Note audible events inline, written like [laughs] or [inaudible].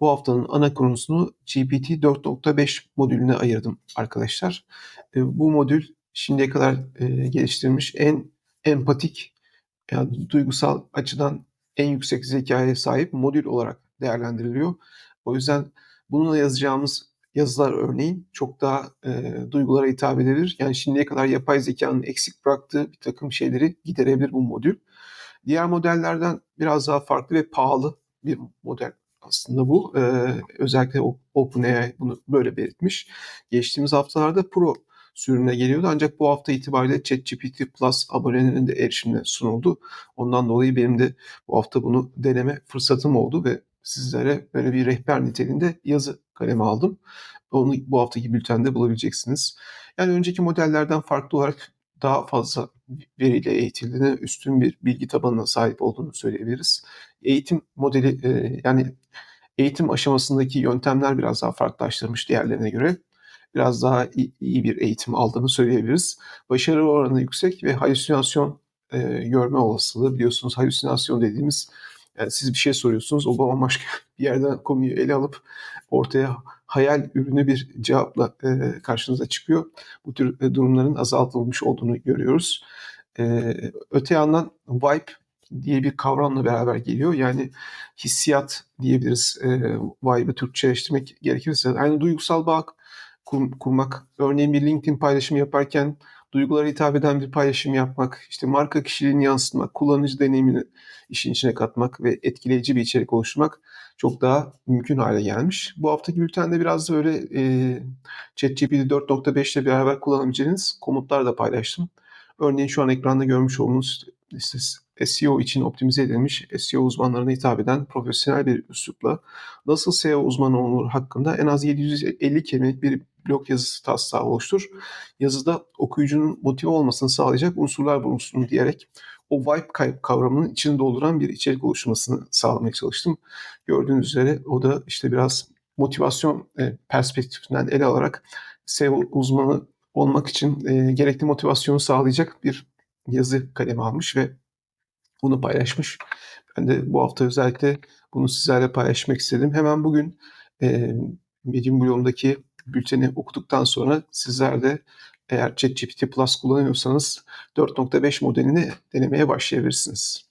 bu haftanın ana konusunu GPT 4.5 modülüne ayırdım arkadaşlar. E, bu modül şimdiye kadar e, geliştirilmiş en empatik, yani duygusal açıdan en yüksek zekaya sahip modül olarak değerlendiriliyor. O yüzden bununla yazacağımız yazılar örneğin çok daha e, duygulara hitap edebilir. Yani şimdiye kadar yapay zekanın eksik bıraktığı bir takım şeyleri giderebilir bu modül. Diğer modellerden biraz daha farklı ve pahalı bir model aslında bu. Ee, özellikle OpenAI bunu böyle belirtmiş. Geçtiğimiz haftalarda Pro sürümüne geliyordu ancak bu hafta itibariyle ChatGPT Plus abonelerinin de erişimine sunuldu. Ondan dolayı benim de bu hafta bunu deneme fırsatım oldu ve sizlere böyle bir rehber niteliğinde yazı kalemi aldım. Onu bu haftaki bültende bulabileceksiniz. Yani önceki modellerden farklı olarak daha fazla veriyle eğitildiğine, üstün bir bilgi tabanına sahip olduğunu söyleyebiliriz. Eğitim modeli e, yani eğitim aşamasındaki yöntemler biraz daha farklılaştırmış diğerlerine göre. Biraz daha iyi bir eğitim aldığını söyleyebiliriz. Başarı oranı yüksek ve halüsinasyon e, görme olasılığı biliyorsunuz halüsinasyon dediğimiz yani siz bir şey soruyorsunuz o bambaşka [laughs] bir yerden konuyu ele alıp ortaya hayal ürünü bir cevapla e, karşınıza çıkıyor. Bu tür e, durumların azaltılmış olduğunu görüyoruz. E, öte yandan vibe diye bir kavramla beraber geliyor. Yani hissiyat diyebiliriz. E, vibe'ı Türkçeleştirmek gerekirse. Yani duygusal bağ kur, kurmak. Örneğin bir LinkedIn paylaşımı yaparken duygulara hitap eden bir paylaşım yapmak, işte marka kişiliğini yansıtmak, kullanıcı deneyimini işin içine katmak ve etkileyici bir içerik oluşturmak çok daha mümkün hale gelmiş. Bu haftaki bültende biraz da öyle e, ChatGPT 4.5 ile beraber kullanabileceğiniz komutlar da paylaştım. Örneğin şu an ekranda görmüş olduğunuz işte SEO için optimize edilmiş SEO uzmanlarına hitap eden profesyonel bir üslupla nasıl SEO uzmanı olunur hakkında en az 750 kelimelik bir blog yazısı taslağı oluştur. Yazıda okuyucunun motive olmasını sağlayacak unsurlar bulunsun diyerek o vibe kavramının içini dolduran bir içerik oluşmasını sağlamaya çalıştım. Gördüğünüz üzere o da işte biraz motivasyon e, perspektifinden ele alarak SEO uzmanı olmak için e, gerekli motivasyonu sağlayacak bir yazı kalemi almış ve bunu paylaşmış. Ben de bu hafta özellikle bunu sizlerle paylaşmak istedim. Hemen bugün e, Medium blogundaki bülteni okuduktan sonra sizler de eğer ChatGPT Plus kullanıyorsanız 4.5 modelini denemeye başlayabilirsiniz.